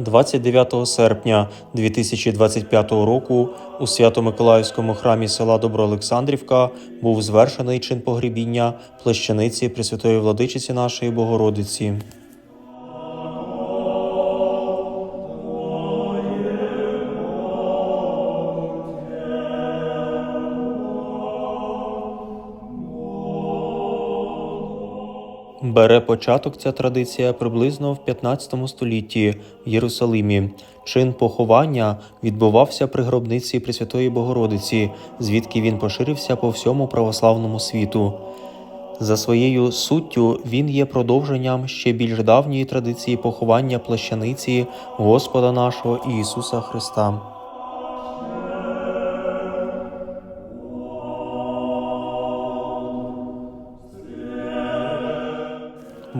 29 серпня 2025 року у Свято-Миколаївському храмі села Доброолександрівка був звершений чин погребіння плащаниці Пресвятої Владичиці нашої Богородиці. Бере початок ця традиція приблизно в 15 столітті в Єрусалимі. Чин поховання відбувався при гробниці Пресвятої Богородиці, звідки він поширився по всьому православному світу. За своєю суттю він є продовженням ще більш давньої традиції поховання плащаниці Господа нашого Ісуса Христа.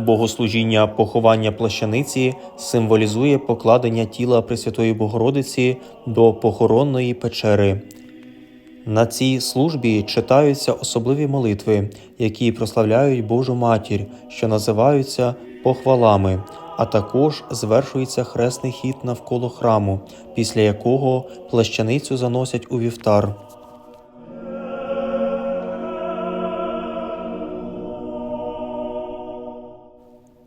Богослужіння поховання плащаниці символізує покладення тіла Пресвятої Богородиці до похоронної печери. На цій службі читаються особливі молитви, які прославляють Божу Матір, що називаються похвалами, а також звершується хресний хід навколо храму, після якого плащаницю заносять у вівтар.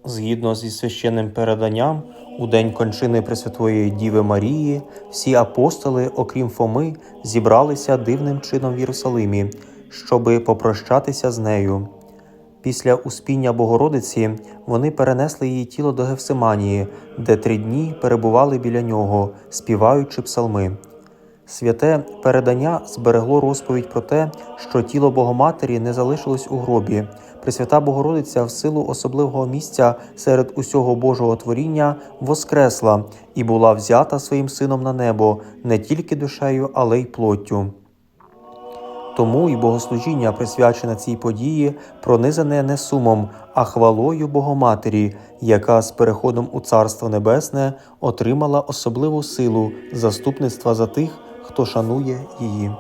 Згідно зі священним переданням, у день кончини Пресвятої Діви Марії всі апостоли, окрім Фоми, зібралися дивним чином в Єрусалимі, щоби попрощатися з нею. Після успіння Богородиці вони перенесли її тіло до Гевсиманії, де три дні перебували біля нього, співаючи псалми. Святе передання зберегло розповідь про те, що тіло Богоматері не залишилось у гробі. Пресвята Богородиця в силу особливого місця серед усього Божого творіння воскресла і була взята своїм сином на небо не тільки душею, але й плоттю. Тому і богослужіння, присвячене цій події, пронизане не сумом, а хвалою Богоматері, яка з переходом у Царство Небесне отримала особливу силу заступництва за тих, хто шанує її.